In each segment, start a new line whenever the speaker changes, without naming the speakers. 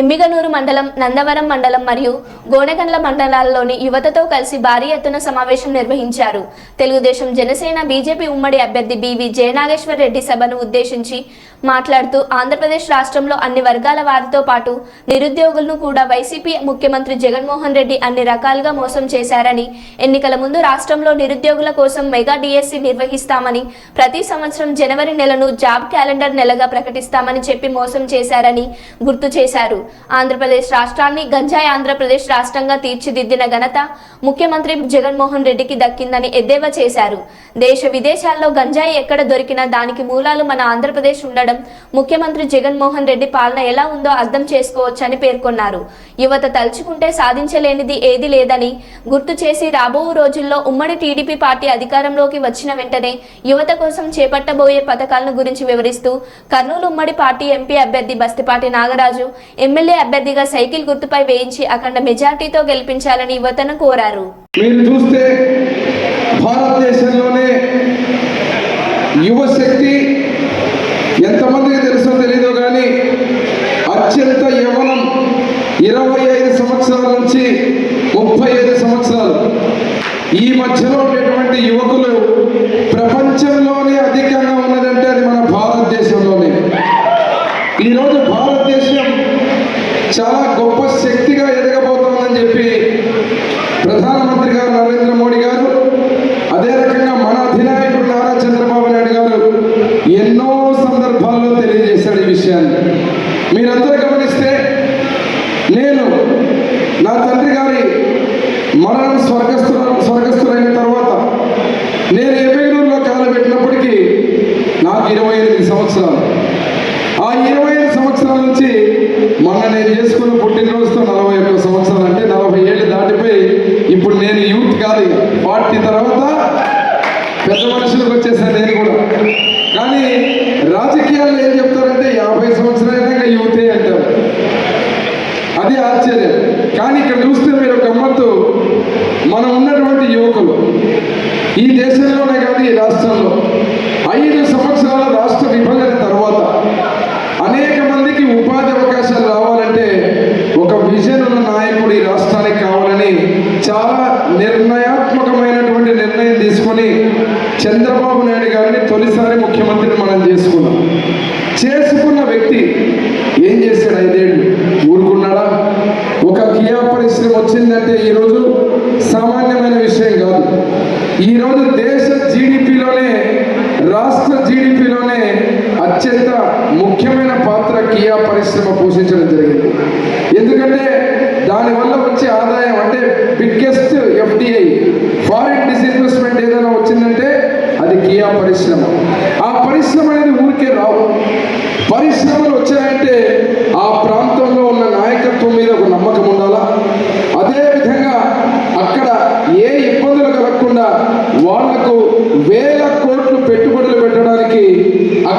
ఎమ్మిగనూరు మండలం నందవరం మండలం మరియు గోనెగండ్ల మండలాల్లోని యువతతో కలిసి భారీ ఎత్తున సమావేశం నిర్వహించారు. తెలుగుదేశం జనసేన బీజేపీ ఉమ్మడి అభ్యర్థి బివి జయనాగేశ్వర్ రెడ్డి సభను ఉద్దేశించి మాట్లాడుతూ ఆంధ్రప్రదేశ్ రాష్ట్రంలో అన్ని వర్గాల వారితో పాటు నిరుద్యోగులను కూడా వైసీపీ ముఖ్యమంత్రి జగన్మోహన్ రెడ్డి అన్ని రకాలుగా మోసం చేశారని ఎన్నికల ముందు రాష్ట్రంలో నిరుద్యోగుల కోసం మెగా డిఎస్సి నిర్వహిస్తామని ప్రతి సంవత్సరం జనవరి నెలను జాబ్ క్యాలెండర్ నెలగా ప్రకటిస్తామని చెప్పి మోసం చేశారని గుర్తు చేశారు. ఆంధ్రప్రదేశ్ రాష్ట్రాన్ని గంజాయి ఆంధ్రప్రదేశ్ రాష్ట్రంగా తీర్చిదిద్దిన ఘనత ముఖ్యమంత్రి జగన్మోహన్ రెడ్డికి దక్కిందని ఎద్దేవా చేశారు. దేశ విదేశాల్లో గంజాయి ఎక్కడ దొరికినా దానికి మూలాలు మన ఆంధ్రప్రదేశ్ ఉండడం ముఖ్యమంత్రి జగన్మోహన్ రెడ్డి పాలన ఎలా ఉందో అర్థం చేసుకోవచ్చని పేర్కొన్నారు. యువత తలుచుకుంటే సాధించలేనిది ఏది లేదని గుర్తు చేసి రాబో రోజుల్లో ఉమ్మడి టీడీపీ పార్టీ అధికారంలోకి వచ్చిన వెంటనే యువత కోసం చేపట్టబోయే పథకాలను గురించి వివరిస్తూ కర్నూలు ఉమ్మడి పార్టీ ఎంపీ అభ్యర్థి బస్తిపాటి నాగరాజు ఎమ్మెల్యే అభ్యర్థిగా సైకిల్ గుర్తుపై వేయించి అఖండ మెజార్టీతో గెలిపించాలని యువతను కోరారు.
మీరు చూస్తే భారతదేశంలోనే యువశక్తి ఎంతమందికి తెలుసో తెలియదు కానీ అత్యంత యవనం ఇరవై ఐదు సంవత్సరాల నుంచి ముప్పై ఐదు సంవత్సరాలు. ఈ మధ్యలో ఉండేటువంటి యువకులు ప్రపంచంలోనే అధికంగా ఉన్నదంటే అది మన భారతదేశంలోనే ఈరోజు భారతదేశం చాలా గొప్ప శక్తిగా ఎదగబోతోందని చెప్పి ప్రధానమంత్రి గారు నరేంద్ర మోడీ గారు అదే రకంగా మన అధినాయకుడు నారా చంద్రబాబు నాయుడు గారు ఎన్నో సందర్భాల్లో తెలియజేశాడు ఈ విషయాన్ని. మీరందరూ గమనిస్తే నేను నా తండ్రి గారి మరణం స్వర్గస్థు స్వర్గస్థులైన తర్వాత నేను ఎమ్మెగనూరులో కాలు పెట్టినప్పటికీ నాకు ఇరవై ఎనిమిది సంవత్సరాలు. ఆ ఇరవై ఐదు సంవత్సరాల నుంచి మొన్న నేను చేసుకున్న పుట్టినరోజుతో నలభై ఒక్క సంవత్సరాలు అంటే నలభై ఏళ్ళు దాటిపోయి ఇప్పుడు నేను యూత్ కాదు. ఫార్టీ తర్వాత పెద్ద మనుషులకు వచ్చేసాను నేను కూడా. కానీ రాజకీయాల్లో ఏం చెప్తారంటే యాభై సంవత్సరాలైనా యూతే అంటారు. అది ఆశ్చర్యం. కానీ ఇక్కడ చూస్తే మీరు గమ్మత్తు మనం ఉన్నటువంటి యువకులు ఈ దేశంలోనే కాదు ఈ రాష్ట్రంలో ఐదు సంవత్సరాల రాష్ట్ర విభజన తర్వాత అనేక మందికి ఉపాధి అవకాశాలు రావాలంటే ఒక విజన్ ఉన్న నాయకుడు ఈ రాష్ట్రానికి కావాలని చాలా నిర్ణయాత్మకమైనటువంటి నిర్ణయం తీసుకొని చంద్రబాబు నాయుడు గారిని తొలిసారి ముఖ్యమంత్రిని మనం చేసుకున్నాం చేసుకున్న వ్యక్తి ఏం చేశాడు ఐదేళ్ళు ఊరుకున్నాడా ఒక కియా పరిశ్రమ వచ్చిందంటే ఈరోజు సామాన్యమైన విషయం కాదు ఈరోజు దేశ జీడిపిలోనే రాష్ట్ర జీడిపిలోనే అత్యంత ముఖ్యమైన పాత్ర కియా పరిశ్రమ పోషించడం జరిగింది. ఎందుకంటే దానివల్ల వచ్చే ఆదాయం అంటే బిగ్గెస్ట్ ఎఫ్డిఐ ఫారిన్ డిస్ఇన్వెస్ట్మెంట్ ఏదైనా వచ్చిందంటే అది కియా పరిశ్రమ. ఆ పరిశ్రమ అనేది ఊరికే రావు. పరిశ్రమలు వచ్చాయంటే ఆ ప్రాంతం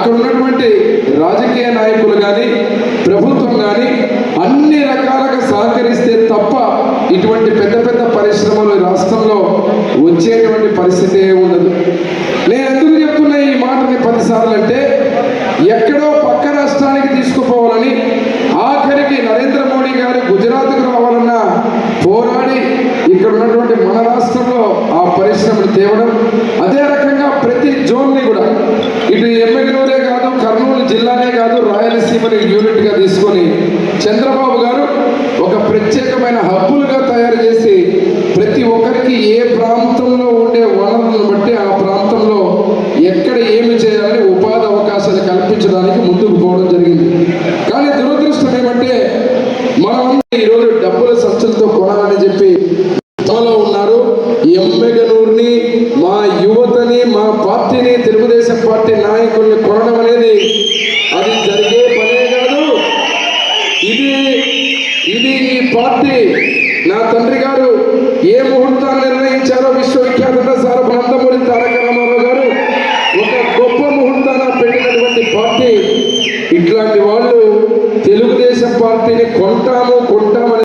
అక్కడ ఉన్నటువంటి రాజకీయ నాయకులు కానీ ప్రభుత్వం కానీ అన్ని రకాలుగా సహకరిస్తే తప్ప ఇటువంటి పెద్ద పెద్ద పరిశ్రమలు రాష్ట్రంలో వచ్చేటువంటి పరిస్థితి ఉండదు. నేను ఎందుకు చెప్తున్నా ఈ మాటని పదిసార్లు అంటే ఎక్కడో పక్క రాష్ట్రానికి తీసుకుపోవాలని ఆఖరికి నరేంద్ర మోడీ గారు గుజరాత్కు రావాలన్నా పోరాడి ఇక్కడ ఉన్నటువంటి మన రాష్ట్రంలో ఆ పరిశ్రమలు తేవడం అదే రకంగా జోన్ని కూడా. ఇటు ఎమ్మెగనూరే కాదు కర్నూలు జిల్లానే కాదు రాయలసీమని యూనిట్గా తీసుకొని చంద్రబాబు గారు ఒక ప్రత్యేకమైన హబ్బులుగా తయారు చేసి ప్రతి ఒక్కరికి ఏ ప్రాంతంలో ఉండే వనరులను బట్టి ఆ ప్రాంతంలో ఎక్కడ ఏమి చేయాలని ఉపాధి అవకాశాలు కల్పించడానికి ముందుకు పోవడం జరిగింది. కానీ దురదృష్టం ఏమంటే మనం ఈరోజు డబ్బుల సంచులతో కొనాలని చెప్పి పార్టీ నాయకుల్ని కొనడం అనేది అది జరిగే పనే కాదు. ఇది ఇది ఈ పార్టీ నా తండ్రి గారు ఏ ముహూర్తాన్ని నిర్ణయించారో విశ్వవిఖ్యాత సార్ నందమూరి తారక రామారావు గారు ఒక గొప్ప ముహూర్తాన పెట్టినటువంటి పార్టీ. ఇట్లాంటి వాళ్ళు తెలుగుదేశం పార్టీని కొంటాము